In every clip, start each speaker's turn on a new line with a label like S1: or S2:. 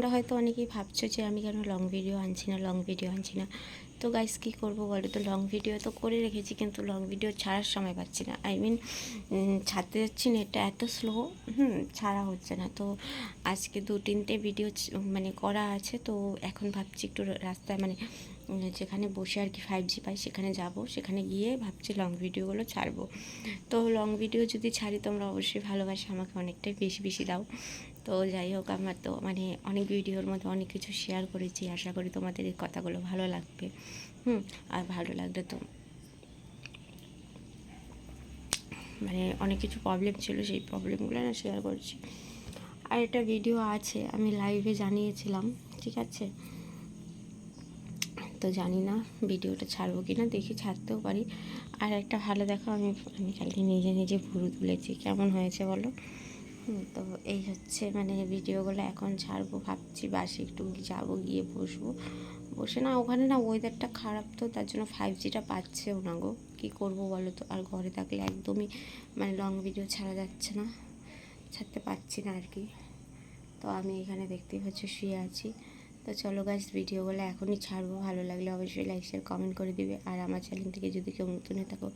S1: তোমরা হয়তো অনেকেই ভাবছ যে আমি কেন লং ভিডিও আনছি না লং ভিডিও আনছি না। তো গাইস কী করব বলো তো? লং ভিডিও তো করে রেখেছি, কিন্তু লং ভিডিও ছাড়ার সময় পাচ্ছি না। আই মিন ছাড়তে যাচ্ছি নেটটা এত স্লো হুম, ছাড়া হচ্ছে না। তো আজকে দু তিনটে ভিডিও মানে করা আছে, তো এখন ভাবছি একটু রাস্তায় মানে যেখানে বসে আর কি ফাইভ জি পাই, সেখানে যাব। সেখানে গিয়ে ভাবছি লং ভিডিওগুলো ছাড়বো। তো লং ভিডিও যদি ছাড়ি, তোমরা অবশ্যই ভালোবাসা আমাকে অনেকটাই বেশি বেশি দাও। তো যাই হোক, আমার তো মানে অনেক ভিডিওর মধ্যে অনেক কিছু শেয়ার করেছি। আশা করি তোমাদের এই কথাগুলো ভালো লাগবে। হুম, আর ভালো লাগলে তো মানে অনেক কিছু প্রবলেম ছিল, সেই প্রবলেমগুলো না শেয়ার করছি। আর একটা ভিডিও আছে, আমি লাইভে জানিয়েছিলাম, ঠিক আছে? তো জানি না ভিডিওটা ছাড়বো কি না দেখি ছাড়তেও পারি। আর একটা ভালো দেখো, আমি আমি কালকে নিজে নিজে ভুরু তুলেছি, কেমন হয়েছে বলো? তো এই হচ্ছে মানে ভিডিওগুলো এখন ছাড়বো, ভাবছি বাসে একটু যাব, গিয়ে বসবো। বসে না, ওখানে না ওয়েদারটা খারাপ তো, তার জন্য ফাইভ জিটা পাচ্ছেও না গো। কী করব বলো তো? আর ঘরে থাকলে একদমই মানে লং ভিডিও ছাড়া যাচ্ছে না, ছাড়তে পারছি না আর কি। তো আমি এখানে দেখতেই পাচ্ছি শুয়ে আছি। তো চলো গাছ ভিডিওগুলো এখনই ছাড়বো। ভালো লাগলে অবশ্যই লাইক শেয়ার কমেন্ট করে দিবে। আর আমার চ্যানেল থেকে যদি কেউ নতুন হয়ে থাকো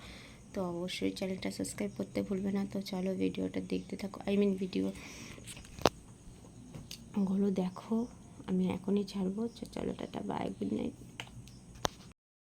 S1: তো অবশ্যই চ্যানেলটা সাবস্ক্রাইব করতে ভুলবে না। তো চলো ভিডিওটা দেখতে থাকো। আই মিন ভিডিও গুলো দেখো। আমি এখনই ছাড়বো। চলো, টাটা বাই গুড নাইট